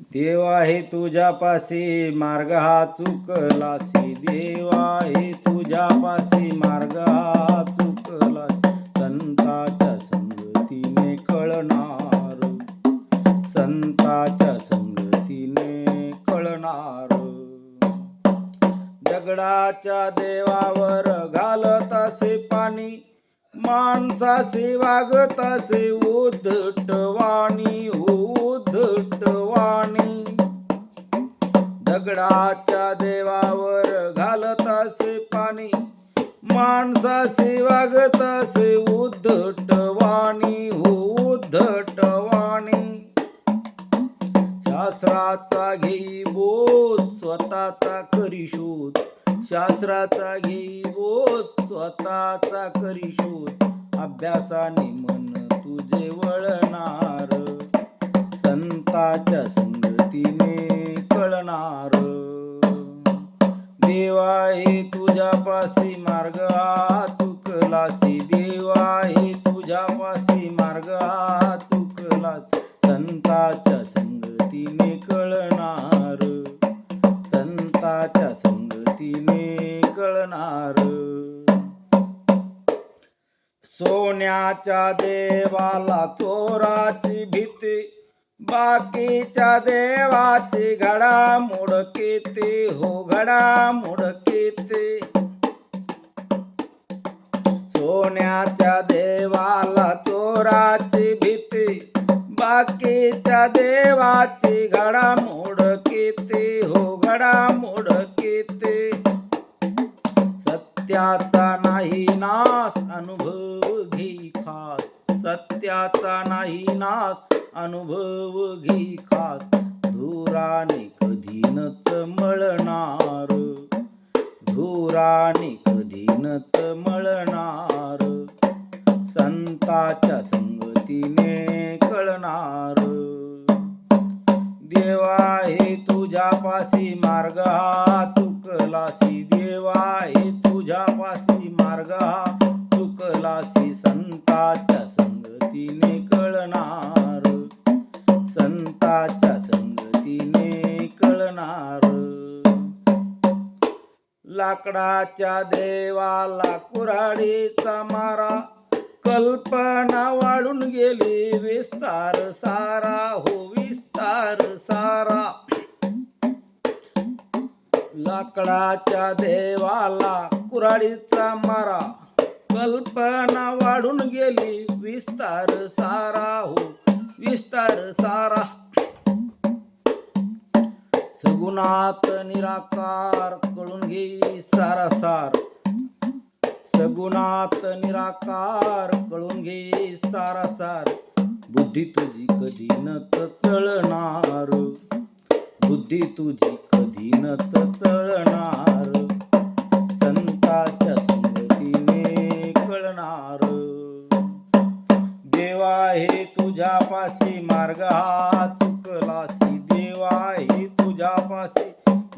देवा हे तुझ्या पाशी मार्ग हा चुकलासी देवा हे तुझ्यापाशी मार्ग हा चुकला संताच्या संगतीने कळणार. संताच्या संगतीने कळणार. दगडाच्या देवावर घालत असे पाणी माणसाशी वागत असे उद्धट माणसा माणसासे वागत असे उद्धटवाणी हो उद्धटवाणी. शास्त्राचा घेई बोध स्वतःचा करी शोध. शास्त्राचा घेई बोध स्वतःचा करी शोध. अभ्यासाने मन तुझे वळणार संताच्या संगतीने कळणार. देवा हे तुझ्यापाशी मार्ग हा चुकलासी देवा हे तुझ्यापाशी मार्ग हा चुकला संताच्या संगतीने कळणार संताच्या संगतीने कळणार. सोन्याच्या देवाला चोराची भीती बाकीच्या देवाची घडामोड केते हो घडामोड केते सोन्याच्या देवाला चोराची भीती बाकीच्या देवाची घडामोड केते हो घडामोड केते सत्याचा नाही नाश अनुभव घे खास. सत्याचा नाही नाश अनुभव घी खास. धुराने कधी न मळणार? धुराने कधी न मळणार? संताच्या संगतीने कळणार. देवा हे तुझ्या पासी मार्ग हा चुकलासी. देवा हे तुझ्यापाशी मार्ग हा चुकलासी. संताच्या संगतीने कळणार. लाकडाच्या देवाला कुऱ्हाडीचा मारा. कल्पना वाढून गेली विस्तार सारा हो विस्तार सारा. लाकडाच्या देवाला कुऱ्हाडीचा मारा. कल्पना वाढून गेली विस्तार सारा हो विस्तार सारा. सगुणात निराकार कळून घे सारा सार सगुणात निराकार कळून घे सारा सार बुद्धी तुझी कधी न चळणार? बुद्धी तुझी कधी न चळणार?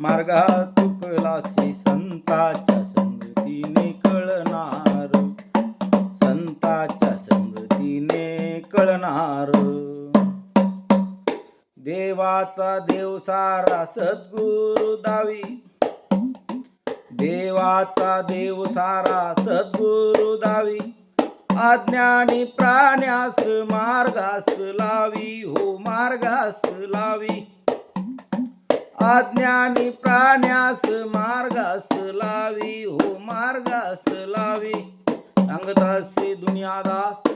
मार्गा हा चुकलासी संताच्या संगतीने कळणार संताच्या संगतीने कळणार देवाचा देव सारा सद्गुरु दावी. देवाचा देव सारा सद्गुरु दावी. अज्ञानी प्राण्यास मार्गास लावी हो मार्गास लावी. अज्ञानी प्राण्यास मार्गास लावी हो मार्गास लावी. सांगत असे दुनियादास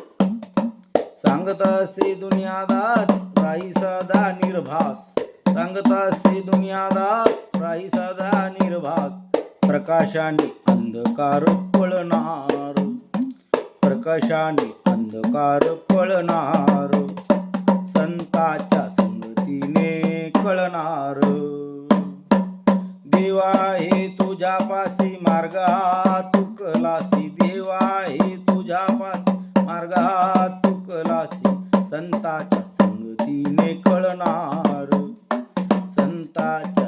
सांगत असे दुनियादास राही सदा निर्भास. सांगत असे दुनियादास राही सदा निर्भास. प्रकाशाने अंधकार पळणार प्रकाशाने अंधकार पळणार. संताच्या संगतीने कळणार. देवा हे तुझ्या पासी मार्ग चुकलासी. देवा हे तुझ्या पासी मार्ग चुकलासी. संताच्या संगतीने कळणार संताच्या